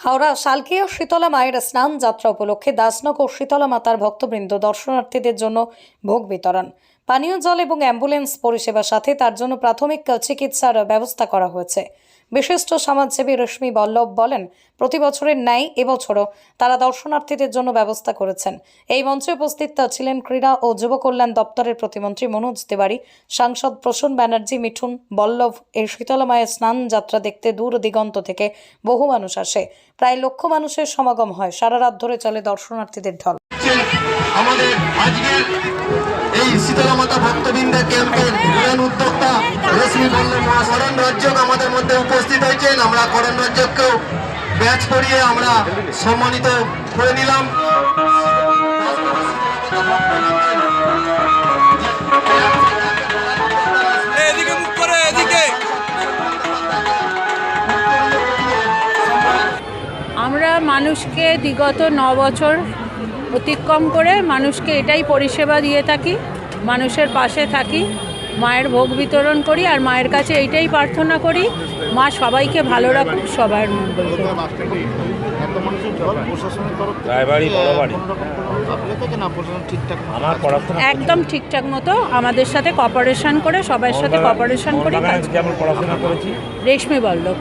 হাওড়া শালকীয় শীতলা মায়ের স্নান যাত্রা উপলক্ষে দাসনগর শীতলা মাতার ভক্তবৃন্দ দর্শনার্থীদের জন্য ভোগ বিতরণ। পানীয় জল এবং অ্যাম্বুলেন্স পরিষেবার সাথে তার জন্য প্রাথমিক চিকিৎসার ব্যবস্থা করা হয়েছে। বিশিষ্ট সমাজসেবী রশ্মি বল্লভ বলেন, প্রতি বছরের ন্যায় এবছরও তারা দর্শনার্থীদের জন্য ব্যবস্থা করেছেন। এই মঞ্চে উপস্থিত ছিলেন ক্রীড়া ও যুব কল্যাণ দপ্তরের প্রতিমন্ত্রী মনোজ তিওয়ারি, সাংসদ প্রসূন ব্যানার্জি, মিঠুন বল্লভ এই শীতলা মায়ের স্নান যাত্রা দেখতে দূর দিগন্ত থেকে বহু মানুষ আসে। প্রায় লক্ষ মানুষের সমাগম হয়, সারা রাত ধরে চলে দর্শনার্থীদের ঢল। আমাদের আজকের শীতলা মাতা ভক্তবৃন্দের ক্যাম্পের প্রধান উদ্যোক্তা রশ্মি বল্লভ মহাশরণ রজ্জক আমাদের মধ্যে উপস্থিত হয়েছেন। আমরা করণ রজ্জককেও ব্যাচ করিয়ে আমরা সম্মানিত করে নিলাম। এদিকে মুখ করে এদিকে। আমরা মানুষকে বিগত ন বছর অতিক্রম করে মানুষকে এটাই পরিষেবা দিয়ে থাকি। মানুষের পাশে থাকি মায়ের ভোগ বিতরণ করি আর মায়ের কাছে এইটাই প্রার্থনা করি মা সবাইকে ভালো রাখুক সবার মঙ্গল একদম ঠিকঠাক মতো আমাদের সাথে কপারেশন করে সবার সাথে কপারেশন করি রেশমি বল্লভ।